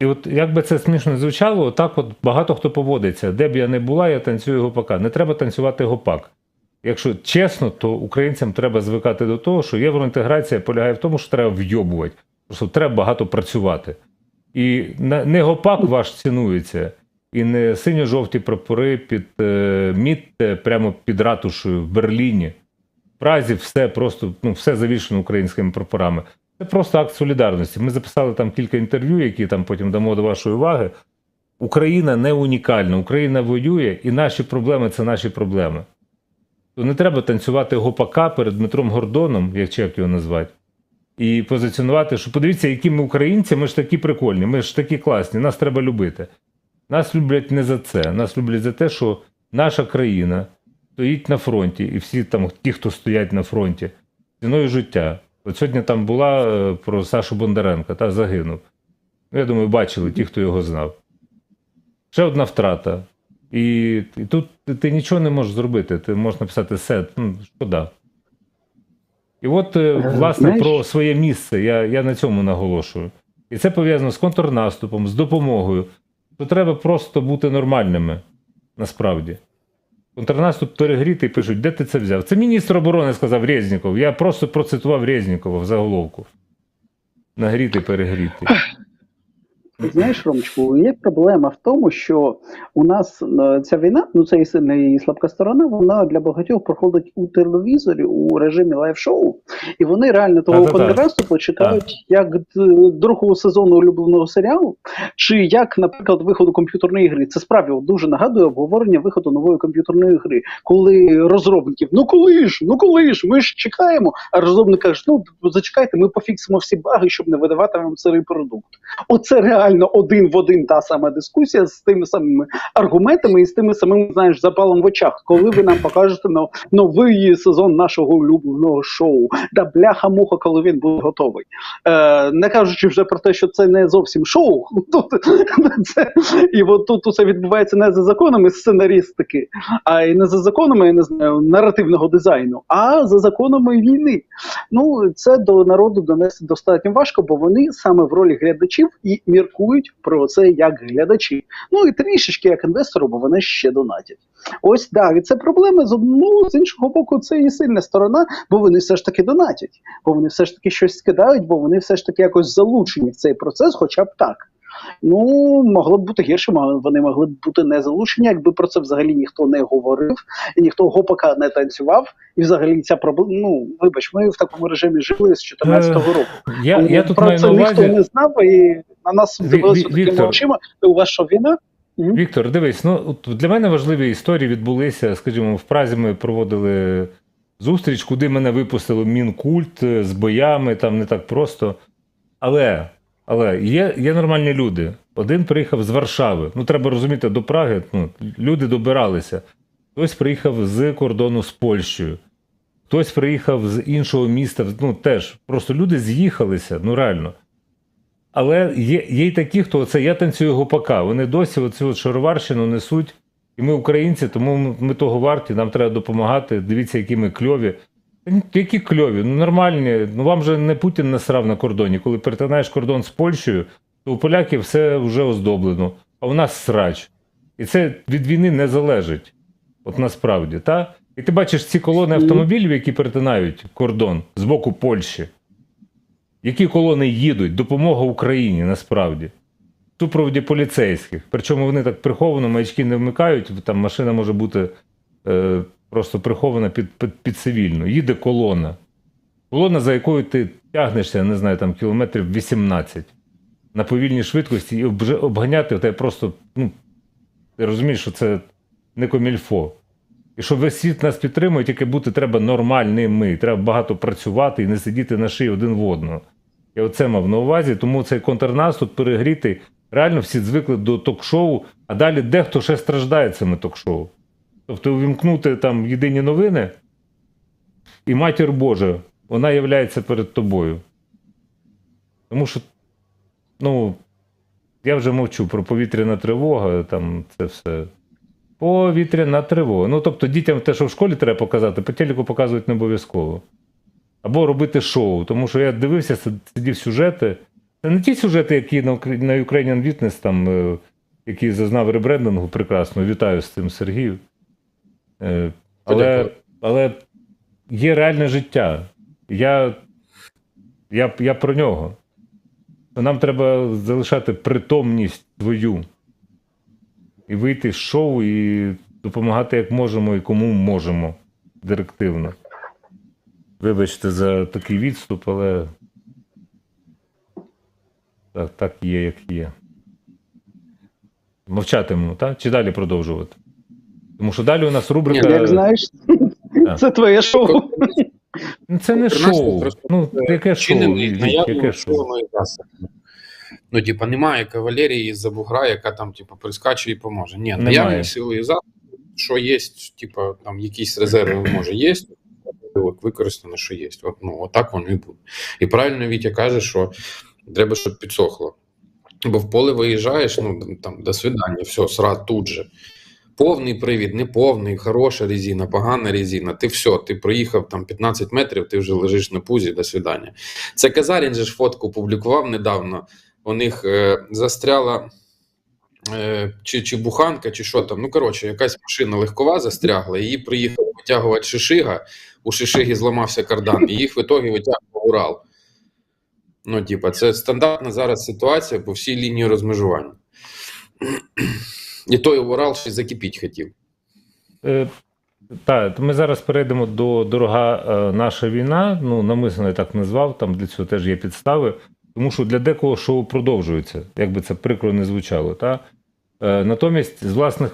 І от як би це смішно звучало, так от багато хто поводиться. Де б я не була, я танцюю гопака. Не треба танцювати гопак. Якщо чесно, то українцям треба звикати до того, що євроінтеграція полягає в тому, що треба вйобувати. Просто треба багато працювати. І не гопак ваш цінується, і не синьо-жовті прапори під е, Мітте прямо під ратушею в Берліні. В Празі все просто ну, все завішено українськими прапорами. Це просто акт солідарності. Ми записали там кілька інтерв'ю, які там потім дамо до вашої уваги. Україна не унікальна, Україна воює, і наші проблеми це наші проблеми. То не треба танцювати гопака перед Дмитром Гордоном, як чи як його назвати, і позиціонувати, що подивіться, які ми українці, ми ж такі прикольні, ми ж такі класні, нас треба любити. Нас люблять не за це. Нас люблять за те, що наша країна стоїть на фронті, і всі там, ті, хто стоять на фронті, ціною життя. От сьогодні там була е, про Сашу Бондаренка, та загинув. Ну, я думаю, бачили ті, хто його знав. Ще одна втрата. І, і тут ти, ти нічого не можеш зробити. Ти можеш написати сет, ну, шкода. І от, е, власне, знаєш- про своє місце я, я на цьому наголошую. І це пов'язано з контрнаступом, з допомогою. То треба просто бути нормальними, насправді. Контрнаступ перегрітий пишуть, де ти це взяв? Це міністр оборони сказав Резніков. Я просто процитував Резнікова в заголовку. Нагрітий, перегрітий. Знаєш, Ромчику, є проблема в тому, що у нас е, ця війна, ну це і сильна і слабка сторона, вона для багатьох проходить у телевізорі у режимі лайв-шоу, і вони реально того Та-та-та. чекають як другого сезону улюбленого серіалу, чи як, наприклад, виходу комп'ютерної гри. Це справді дуже нагадує обговорення виходу нової комп'ютерної гри, коли розробників, ну коли ж, ну коли ж, ми ж чекаємо. А розробник каже, ну зачекайте, ми пофіксимо всі баги, щоб не видавати вам сирий продукт. Оце реально один в один та сама дискусія з тими самими аргументами і з тими самим, знаєш, запалом в очах. Коли ви нам покажете нов- новий сезон нашого улюбленого шоу, да бляха муха, коли він буде готовий. Е, не кажучи вже про те, що це не зовсім шоу. Тут це і от тут усе відбувається не за законами сценаристики, а й не за законами, я не знаю, наративного дизайну, а за законами війни. Ну, це до народу донести достатньо важко, бо вони саме в ролі глядачів і міркують про це як глядачі. Ну і трішечки як інвестору, бо вони ще донатять. Ось так, і це проблема з одного, з іншого боку, це і сильна сторона, бо вони все ж таки донатять, бо вони все ж таки щось скидають, бо вони все ж таки якось залучені в цей процес, хоча б так. Ну, могло б бути гірше, вони могли б бути не залучені, якби про це взагалі ніхто не говорив, і ніхто гопака не танцював. І взагалі ця проблема. Ну, вибач, ми в такому режимі жили з 14-го року. Я, я тут про маю це на ніхто не знав, і на нас дивилися такими очима. У вас що війна? Віктор, дивись, ну для мене важливі історії відбулися. Скажімо, в Празі ми проводили зустріч, куди мене випустили мінкульт е, з боями, там не так просто. Але, але є, є нормальні люди. Один приїхав з Варшави. Ну, треба розуміти, до Праги ну, люди добиралися. Хтось приїхав з кордону з Польщею, хтось приїхав з іншого міста. Ну, теж просто люди з'їхалися, ну реально. Але є, є й такі, хто це я танцюю гопака. Вони досі оцю шароварщину несуть. І ми українці, тому ми, ми того варті, нам треба допомагати. Дивіться, які ми кльові. Які кльові? Ну нормальні. Ну вам же не Путін насрав на кордоні. Коли перетинаєш кордон з Польщею, то у поляків все вже оздоблено, а у нас срач. І це від війни не залежить. От насправді, та? І ти бачиш ці колони автомобілів, які перетинають кордон з боку Польщі. Які колони їдуть? Допомога Україні насправді. Супроводі поліцейських. Причому вони так приховано, маячки не вмикають, там машина може бути е, просто прихована під, під, під цивільну. Їде колона. Колона, за якою ти тягнешся, не знаю, там кілометрів 18 на повільній швидкості і обганяти тебе просто, ну, ти розумієш, що це не комільфо. І щоб весь світ нас підтримує, тільки бути треба нормальними. Треба багато працювати і не сидіти на шиї один в одного. Я оце мав на увазі, тому цей контрнаступ перегрітий. Реально всі звикли до ток-шоу, а далі дехто ще страждає цими ток-шоу. Тобто увімкнути там єдині новини, і матір Божа, вона являється перед тобою. Тому що, ну, я вже мовчу про повітряна тривога, там це все. Повітряна тривога. Ну, тобто дітям те, що в школі треба показати, по телеку показують не обов'язково. Або робити шоу. Тому що я дивився, сидів сюжети. Це не ті сюжети, які на, Ukra- на Ukrainian Witness, там, е, які зазнав ребрендингу прекрасно. Вітаю з цим Сергію. Е, але, але є реальне життя. Я, я, я про нього. Нам треба залишати притомність свою. І вийти з шоу і допомагати як можемо і кому можемо директивно. Вибачте за такий відступ, але так, так є, як є. Мовчатимемо, так? Чи далі продовжувати? Тому що далі у нас рубрика. Ні, Як знаєш, Так. це твоє шоу. Ну, Це не шоу. Ну, яке шоу? Яке шоу? Ну, типа, немає кавалерії з-за бугра, яка там, типа, прискаче і поможе. Ні, наявні сили і засоби, що є, типа, там якісь резерви, може, є, от використано, що є. От, ну, отак воно і буде. І правильно Вітя каже, що треба, щоб підсохло. Бо в поле виїжджаєш, ну там до свидання, все, сра тут же. Повний привід, неповний, хороша резина, погана резина. Ти все, ти проїхав там 15 метрів, ти вже лежиш на пузі, до свидання. Це Казарін же ж фотку публікував недавно. У них е, застряла е, чи, чи буханка, чи що там. Ну, коротше, якась машина легкова застрягла, її приїхав витягувати Шишига. У Шишиги зламався кардан, і їх в ітогі витягував Урал. Ну, типа, це стандартна зараз ситуація по всій лінії розмежування. І той Урал ще закипіть хотів. Е, так, ми зараз перейдемо до дорога е, наша війна. Ну, намисно я так назвав, там для цього теж є підстави. Тому що для декого шоу продовжується, як би це прикро не звучало. Та? Е, натомість з власних